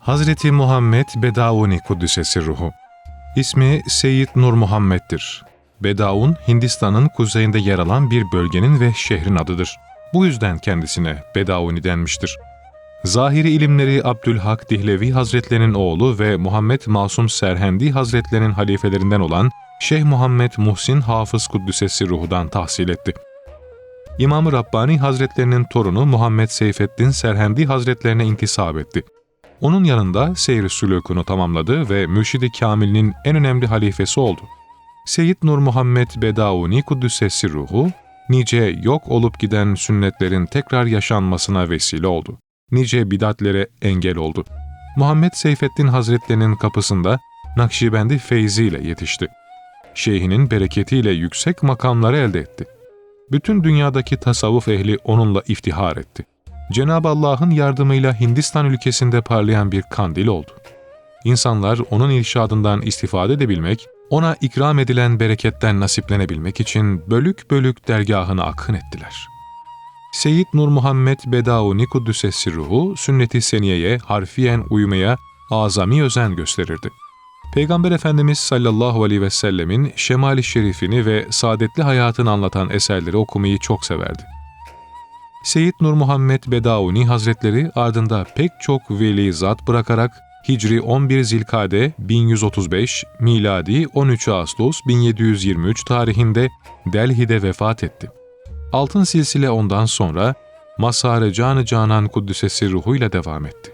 Hazreti Muhammed Bedauni Kuddisesi Ruhu İsmi Seyyid Nur Muhammed'dir. Bedaun, Hindistan'ın kuzeyinde yer alan bir bölgenin ve şehrin adıdır. Bu yüzden kendisine Bedauni denmiştir. Zahiri ilimleri Abdülhak Dihlevi Hazretlerinin oğlu ve Muhammed Masum Serhendi Hazretlerinin halifelerinden olan Şeyh Muhammed Muhsin Hafız Kuddüsesi Ruhu'dan tahsil etti. İmam-ı Rabbani Hazretlerinin torunu Muhammed Seyfeddin Serhendi Hazretlerine intisap etti. Onun yanında seyr-i sülûkunu tamamladı ve Mürşid-i Kamil'in en önemli halifesi oldu. Seyyid Nur Muhammed Bedauni Kuddüsesi Ruhu, nice yok olup giden sünnetlerin tekrar yaşanmasına vesile oldu. Nice bidatlere engel oldu. Muhammed Seyfeddin Hazretlerinin kapısında Nakşibendi Feyzi ile yetişti. Şeyhinin bereketiyle yüksek makamları elde etti. Bütün dünyadaki tasavvuf ehli onunla iftihar etti. Cenab-ı Allah'ın yardımıyla Hindistan ülkesinde parlayan bir kandil oldu. İnsanlar onun irşadından istifade edebilmek, ona ikram edilen bereketten nasiplenebilmek için bölük bölük dergahına akın ettiler. Seyyid Nur Muhammed Bedauni Kuddüsesi Ruhu, sünnet-i seniyeye harfiyen uymaya azami özen gösterirdi. Peygamber Efendimiz sallallahu aleyhi ve sellemin şemali şerifini ve saadetli hayatını anlatan eserleri okumayı çok severdi. Seyyid Nur Muhammed Bedauni Hazretleri ardında pek çok veli zat bırakarak Hicri 11 Zilkade 1135, miladi 13 Ağustos 1723 tarihinde Delhi'de vefat etti. Altın silsile ondan sonra Mazhar-ı Canı Canan Kuddüsesi ruhuyla devam etti.